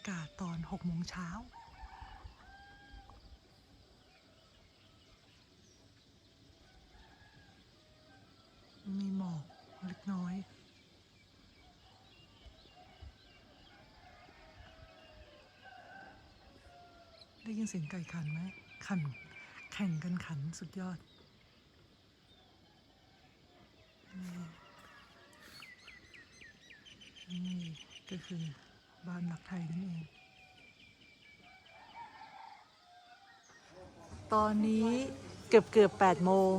ากาศตอนหกโมงเช้ามีหมอกเล็กน้อย ได้ยินเสียงไก่ขันไหม ขัน แข่งกันขันสุดยอด นี่ก็คือ บ้านหลักไทยนั่นเอง ตอนนี้เกือบเกือบแปดโมง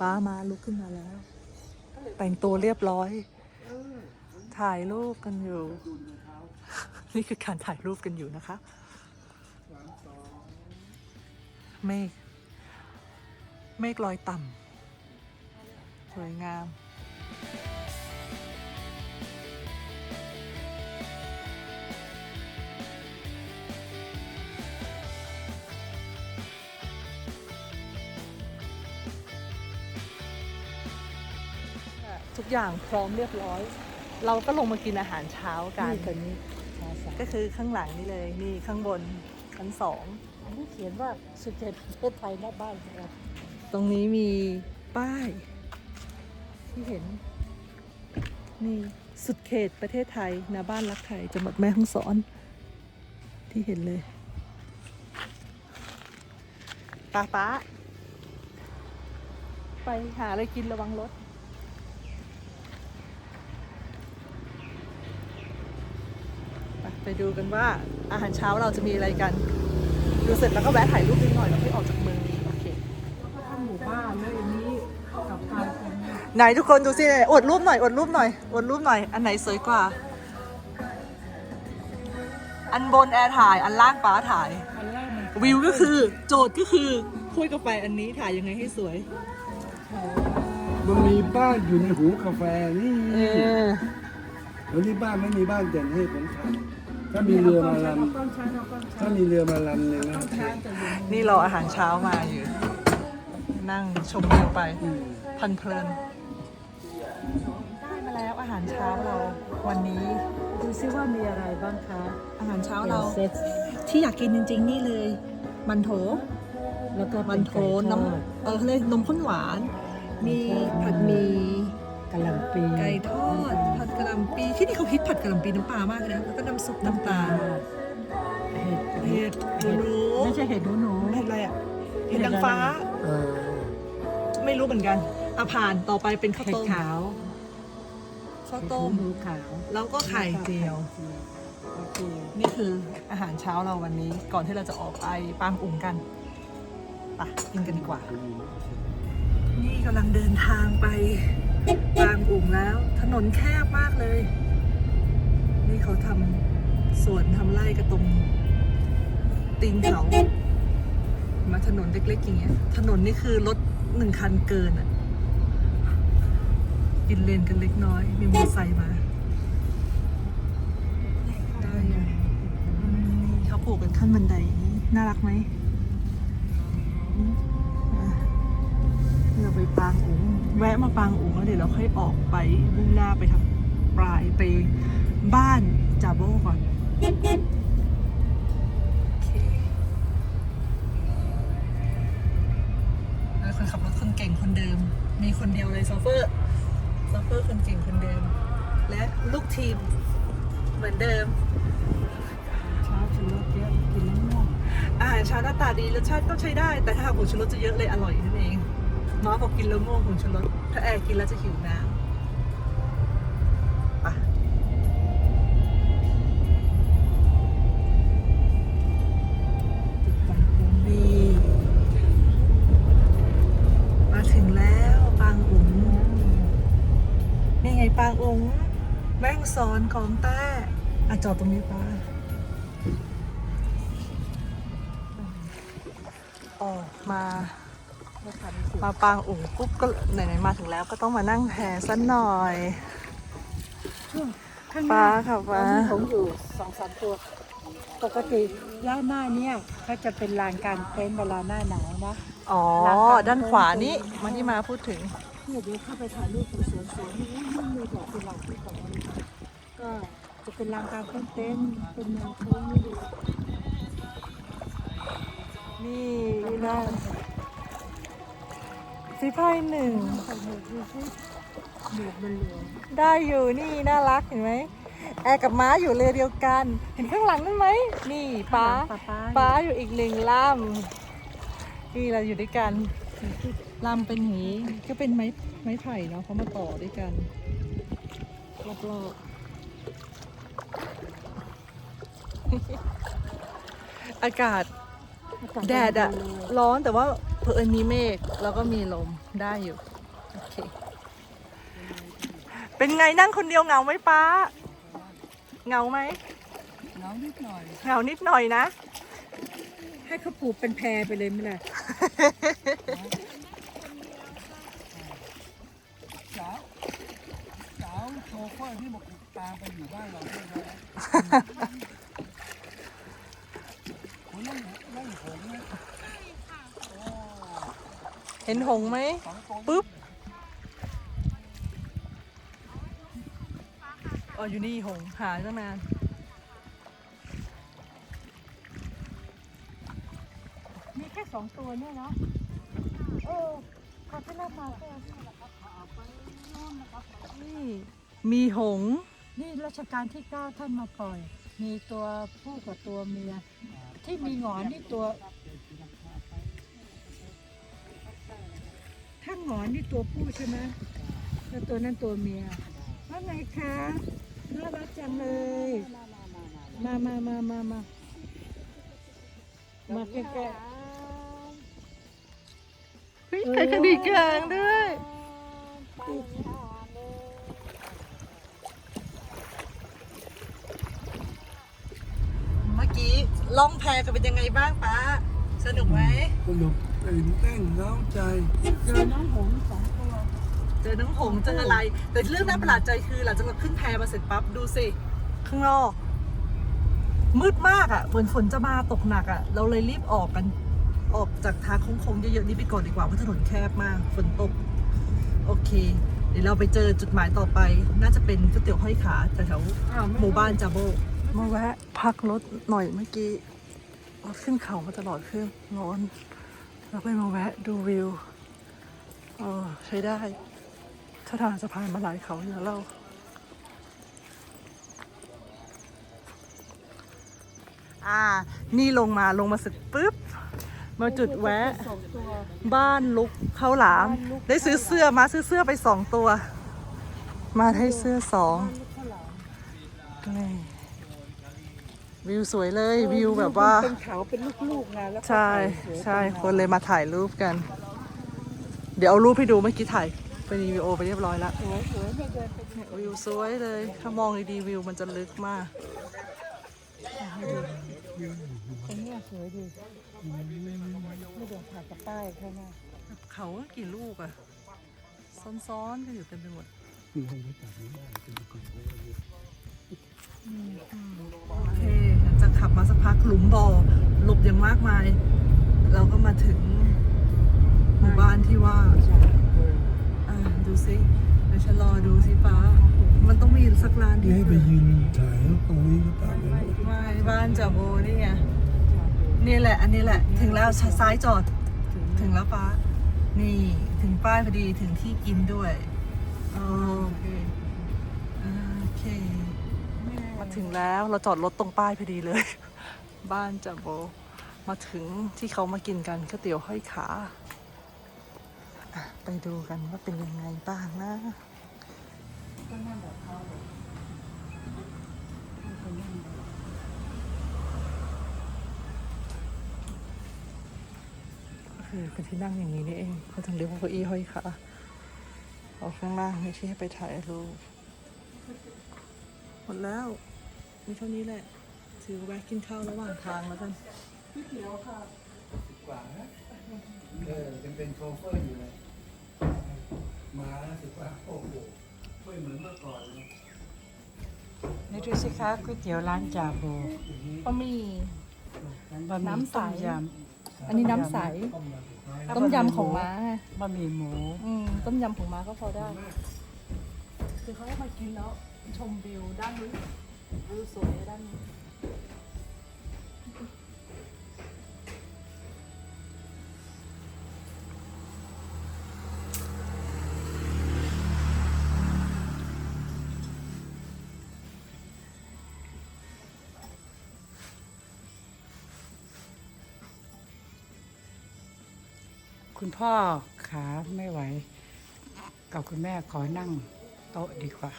ป้ามาลุกขึ้นมาแล้ว แต่งตัวเรียบร้อย ถ่ายรูปกันอยู่ นี่คือการถ่ายรูปกันอยู่นะคะเมฆเมฆลอยต่ำสวยงาม ทุกอย่างพร้อมเรียบร้อย เราก็ลงมากินอาหารเช้ากันนี่ตัวนี้ชาสาก็คือข้างหลังนี่เลยนี่ข้างบนชั้นสองอันนี้เขียนว่าสุดเขตประเทศไทยหน้าบ้านของเราตรงนี้มีป้าย ที่เห็นนี่สุดเขตประเทศไทยนาบ้านรักไทยจังหวัดแม่ฮ่องสอน ที่เห็นเลยป้าป้าไปหาอะไรกินระวังรถ ไปไปดูกันว่าอาหารเช้าเราจะมีอะไรกัน ดูเสร็จแล้วก็แวะถ่ายรูปนิดหน่อยแล้วค่อยออกจากเมืองนี้โอเคทำหมู่บ้านแล้วอย่างนี้กับการเป็นไหนทุกคนดูสิอวดรูปหน่อยอวดรูปหน่อยอวดรูปหน่อย อันไหนสวยกว่า อันบนแอร์ถ่ายอันล่างฟ้าถ่ายอันแรกมันวิวก็คือโจทย์ก็คือคุยกาแฟอันนี้ถ่ายยังไงให้สวยมันมีบ้านอยู่ในหูกาแฟนี่เออแล้วที่บ้านไม่มีบ้านเด่นให้ผมทำ ถ้ามีเรือมาลก้อนช้างเอาก้อนำช้าถ้างมีเรือมาลำหนึ่งนะก้อนช้างจะอยู่ในนี่รออาหารเช้ามาอยู่ นั่งชมวิวไปอืมพันเพลินได้มาแล้วอาหารเช้าเราวันนี้ ดูซิว่ามีอะไรบ้างคะ อาหารเช้าเราเซ็ตที่อยากกินจริง ๆ นี่เลย มันโถ แล้วก็มันโถน้ำเออเขาเรียกนมข้นหวาน มีผัดหมี่กะหล่ำปีไก่ทอดผัดกะหล่ำปีที่นี่เขาฮิตผัดกะหล่ำปีน้ำปลามากเลยนะแล้วก็น้ำซุปน้ำตาลเห็ดเห็ดหนูไม่ใช่เห็ดหนูหนูเห็ดอะไรอะเห็ดนางฟ้า เออไม่รู้เหมือนกันอะผ่านต่อไปเป็นข้าวเห็ดต้มขาวข้าวต้มหมูขาวแล้วก็ไข่เจียว โอเคนี่คืออาหารเช้าเราวันนี้ ก่อนที่เราจะออกไปปางอุ่งกันไปกินกันดีกว่า นี่กำลังเดินทางไป ปางอุ่งแล้ว ถนนแคบมากเลย นี่เขาทำสวนทำไร่กระตรงตีนเขามาถนนเล็กๆอย่างเงี้ย ถนนนี่คือรถหนึ่งคันเกินอะ กินเลนกันเล็กน้อย มีมอเตอร์ไซค์มาได้เขาปลูกเป็นขั้นบันไดนี้น่ารักไหมเราไปปางอุ๋ง แวะมาปางอุ๋งแล้วเดี๋ยวเราค่อยออกไปมุ่งหน้าไปทางปลายไปบ้านจาโบก่อนโอเคแล้วคนขับรถคนเก่งคนเดิม มีคนเดียวเลยซอฟเฟอร์ซอฟเฟอร์คนเก่งคนเดิม และลูกทีมเหมือนเดิมเช้าชูรสเยอะกินแล้วง่วงอาหารเช้าหน้าตาดีรสชาติก็ใช้ได้แต่ถ้าหากผงชูรสจะเยอะเลยอร่อยนั่นเอง น้อยพอกินแล้วง่วงผงชูรสถ้าแอร์กินแล้วจะหิวน้ำไปนี่มาถึงแล้วปางอุ๋งนี่ไงปางอุ๋งแม่งสอนของแต้อะจอดตรงนี้ป้าออกมา มาปางอุ๋งปุ๊บก็ไหนๆมาถึงแล้วก็ต้องมานั่งแพสักหน่อยข้างหป้าน้าค่ะป้าตอนนี้ผมอยู่สองสามตัว ปกติย่านหน้าเนี่ยก็จะเป็นลานกลารเต็นท์เวลาหน้าหนาวนะ อ๋อ ด้านขวานี้มันที่มาพูดถึงเนี่ยเดี๋ยวเข้าไปถ่ายรูปดูสวนสวนนี่มันมีดอกกุหลาบที่ของมันก็จะเป็นลานกลางเต้นๆเป็นเมืองโค้งนี่ดูนี่นะสีพายหนึ่งใส่หมวกดูสิหนเหลืองได้อยู่นี่น่ารักเห็นไหมแอร์กับม้าอยู่เรือเดียวกัน เห็นข้างหลังนั่นไหม นี่ป้าป้าอยู่อีกหนึ่งลำนี่เราอยู่ด้วยกันลำเป็นอย่างนี้ก็เป็นไม้ไม้ไผ่เนาะเขามาต่อด้วยกันรอบๆอากาศแดดอะร้อนแต่ว่า เผอิญมีเมฆแล้วก็มีลมได้อยู่โอเคเป็นไงนั่งคนเดียวเหงาไหมป้าเหงาไหมน้องนิดหน่อยเหงานิดหน่อยนะ ให้เขาปลูกเป็นแพรไปเลยไหมล่ะสาวสาวโชเฟอร์ที่บอกตามไปอยู่บ้านเราด้วยนะผมนั่งนั่งผมนะ เห็นหงส์ไหมสองตัวปุ๊บอ๋ออยู่นี่หงส์หาตั้งนานมีแค่สองตัวเนี่ยเนาะเออขอที่หน้ามาแค่นี่มีหงส์นี่รัชกาลที่เก้าท่านมาปล่อย มีตัวผู้กับตัวเมีย ที่มีหงอนนี่ตัว ถ้าหงอนนี่ตัวผู้ใช่ไหมแล้วตัวนั้นตัวเมียว่าไงคะน่ารักจังเลย มามามามามามาใกล้เฮ้ยใครกระดิกกลางด้วยเมื่อกี้ล่องแพกันเป็นยังไงบ้างป้า สนุกไหมสนุกตื่นเต้นเล้าใจๆเจอน้องหงส์สองตัวเจอน้องหงส์เจออะไร แต่เรื่องน่าประหลาดใจคือหลังจากเราขึ้นแพมาเสร็จปั๊บดูสิข้างนอก มืดมากอะ่ะเหมือนฝนจะมาตกหนักอะ่ะ เราเลยรีบออกกันออกจากทางโค้งๆเยอะๆนี้ไปก่อนดีกว่าเพราะถนนแคบมากฝนตก โอเค เดี๋ยวเราไปเจอจุดหมายต่อไป น่าจะเป็นก๋วยเตี๋ยวห้อยขาแถวๆหมู่บ้านจาโบมาแวะพักรถหน่อยเมื่อกี้ รถขึ้นเขามาตลอดเครื่องร้อนแล้วไปมาแวะดูวิว เออใช้ได้ถ้าทางจะผ่านมาหลายเขาอยู่แล้วเราอ่า นี่ลงมาลงมาเสร็จปุ๊บ มาจุดแวะสองตัวบ้านลุกข้าวหลาม ได้ซื้อเสื้อมาซื้อเสื้อไปสองตัว มาได้เสื้อสองลูกข้าวหลามนี่ วิวสวยเลยวิวแบบว่าเป็นเขาเป็นลูกๆไงแล้วก็ใช่สวยๆใช่เป็นคนเลยมาถ่ายรูปกัน เดี๋ยวเอารูปให้ดูเมื่อกี้ถ่ายเป็นวิดีโอไปเรียบร้อยแล้ว สวยสวยๆเนี่ยเดินไปเนี่ยวิวสวยเลย ถ้ามองดีๆวิวมันจะลึกมาก ตรงเนี้ยสวยดีไม่เดินผ่านกับป้ายข้างหน้าเขากี่ลูกอะซ้อนๆกันอยู่เต็มไปหมดคือห้องเขาจัดไม่ได้เป็นกลุ่มเลยโอเคหลังจาก ขับมาสักพักหลุมบ่อหลบอย่างมากมาย เราก็มาถึงหมู่บ้านที่ว่าอ่าดูสิเดี๋ยวฉันรอดูสิป้า มันต้องมีสักร้านที่นี่ให้ไปยืนถ่ายแล้วตรงนี้ก็ตามไม่รู้ไม่บ้านจาโบนี่ไงนี่แหละ อันนี้แหละ ถึงแล้วซ้ายจอด ถึงแล้วป้า นี่ถึงป้ายพอดีถึงที่กินด้วยโอเคโอเคมา ถึงแล้วเราจอดรถตรงป้ายพอดีเลย บ้านจาโบมาถึงที่เขามากินกันก๋วยเตี๋ยวห้อยขาอะไปดูกันว่าเป็นยังไงบ้างนะคือเป็นที่นั่งอย่างนี้นี่เองเขาถึงเรียกว่าเก้าอี้ห้อยขาเอาข้างล่างนี่ที่ให้ไปถ่ายรูปหมดแล้ว มีเท่านี้แหละถือแวะกินข้าวระหว่างทางแล้วกันกว่านะเออยังเป็นโชเฟอร์อยู่เลยมาแล้วสิว่าโอ้โหไม่เหมือนเมื่อก่อนเลยนี่ดูสิคะก๋วยเตี๋ยวร้านจาโบบะหมี่บะหมี่น้ำใส ต้มยอันนี้น้ำใสำต้มยำของม้าบะหมี่หมูอืมต้มยำของม้าก็พอได้ คือเขาให้มากินแล้วชมวิวด้านนู้น วิวสวยด้านนี้คุณพ่อขาไม่ไหว กับคุณแม่ขอนั่งโต๊ะดีกว่า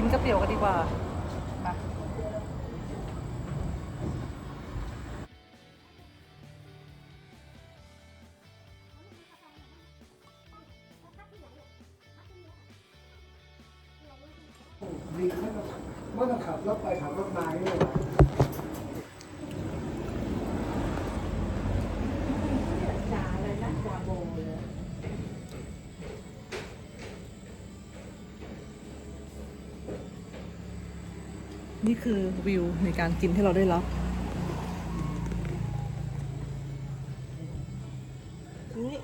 กินก๋วยเตี๋ยวกันดีกว่ามาดีไม่ต้องไม่อขับรถไปขับรถมาเนี่ย นี่คือวิวในการกินที่เราได้รับนี่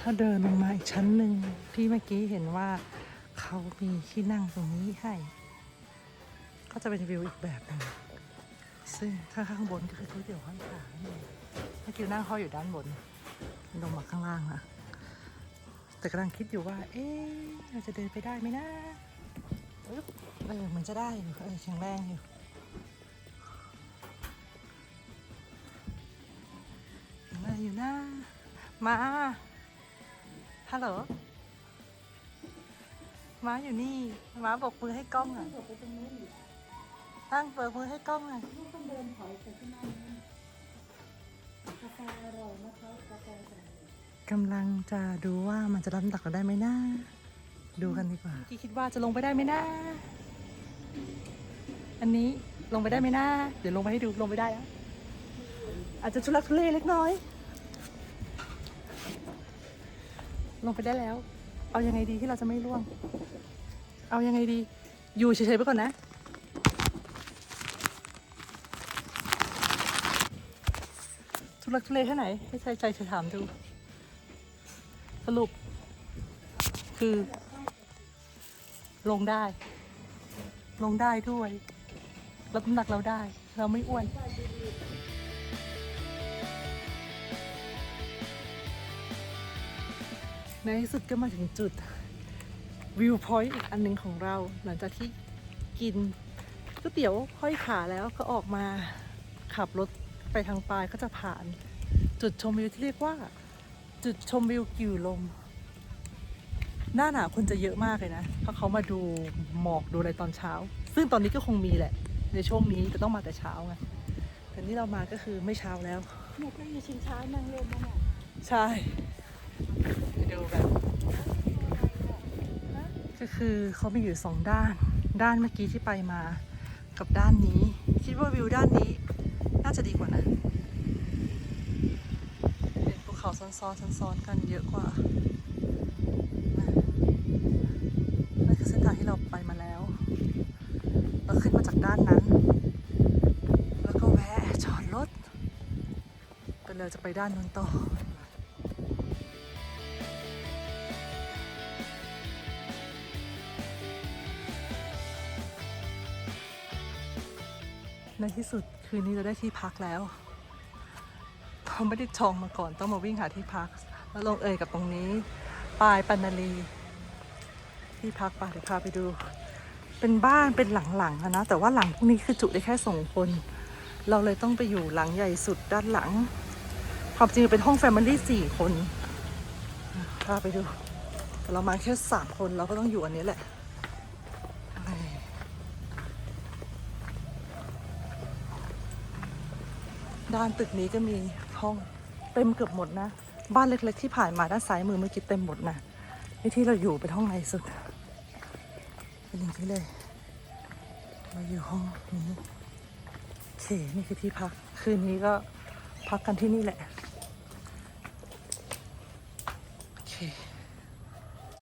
ถ้าเดินลงมาอีกชั้นหนึ่งที่เมื่อกี้เห็นว่าเขามีที่นั่งตรงนี้ให้ ก็จะเป็นวิวอีกแบบหนึ่ง ซึ่งถ้าข้างบนก็คือก๋วยเตี๋ยวห้อยขาเนี่ยเมื่อกี้นั่งห้อยอยู่ด้านบนลงมาข้างล่างอะแต่กำลังคิดอยู่ว่า เอ๊ะเราจะเดินไปได้ไหมนะเออเหมือนจะได้อยู่เออแข็งแรงอยู่แข็งแรงอยู่นะมาฮัลโหลมาอยู่นี่มาบอกมือให้กล้องอะ ตั้งเปิดมือให้กล้องอะต้องเดินถอยไปข้างหน้านี้กาแฟอร่อยนะคะกาแฟใส่กำลังจะดูว่ามันจะรับน้ำหนักเราได้ไหมนะดูกันดีกว่าที่คิดว่าจะลงไปได้ไหมนะอันนี้ลงไปได้ไหมนะเดี๋ยวลงไปให้ดูลงไปได้อะอาจจะทุลักทุเลเล็กน้อย ลงไปได้แล้ว เอายังไงดีที่เราจะไม่ร่วง เอายังไงดี อยู่เฉยๆไปก่อนนะ ทุลักทุเลแค่ไหน ให้ใจใจจะถามดู สรุป คือ ลงได้ ลงได้ด้วยรับน้ำหนักเราได้ เราไม่อ้วนในที่สุดก็มาถึงจุดวิวพอยต์อีกอันหนึ่งของเรา หลังจากที่กินก๋วยเตี๋ยวห้อยขาแล้วก็ออกมาขับรถ ไปทางปลายก็จะผ่าน จุดชมวิวที่เรียกว่า จุดชมวิวกิวลม หน้าหนาวคนจะเยอะมากเลยนะเพราะเขามาดูหมอกดูอะไรตอนเช้า ซึ่งตอนนี้ก็คงมีแหละ ในช่วงนี้จะต้องมาแต่เช้าไงแต่นี่เรามาก็คือไม่เช้าแล้วเนี่ยก็มีชิงช้านั่งเล่นนั่นแหละใช่ไปดูแบบก็คือเขามีอยู่สองด้าน ด้านเมื่อกี้ที่ไปมากับด้านนี้ คิดว่าวิวด้านนี้ น่าจะดีกว่านะเป็นภูเขาซ้อนๆซ้อนๆกันเยอะกว่านั่นคือเส้นทางที่เราไปมาแล้ว เราขึ้นมาจากด้านนั้น แล้วก็แวะจอดรถก็เลยจะไปด้านนู้นต่อ ในที่สุดคืนนี้เราได้ที่พักแล้วเราไม่ได้จองมาก่อนต้องมาวิ่งหาที่พัก แล้วลงเอยกับตรงนี้ปลายปันนาลีที่พักป่ะเดี๋ยวพาไปดู เป็นบ้านเป็นหลังๆอะนะ แต่ว่าหลังพวกนี้คือจุได้แค่สองคน เราเลยต้องไปอยู่หลังใหญ่สุดด้านหลังความจริงเป็นห้องแฟมิลี่สี่คนพาไปดูแต่เรามาแค่สามคนเราก็ต้องอยู่อันนี้แหละ ด้านตึกนี้ก็มีห้องเต็มเกือบหมดนะ บ้านเล็กๆที่ผ่านมาด้านซ้ายมือเมื่อกี้เต็มหมดนะไอ้ที่เราอยู่เป็นห้องในสุด เป็นอย่างนี้เลยเราอยู่ห้องนี้โอเคนี่คือที่พัก คืนนี้ก็พักกันที่นี่แหละโอเค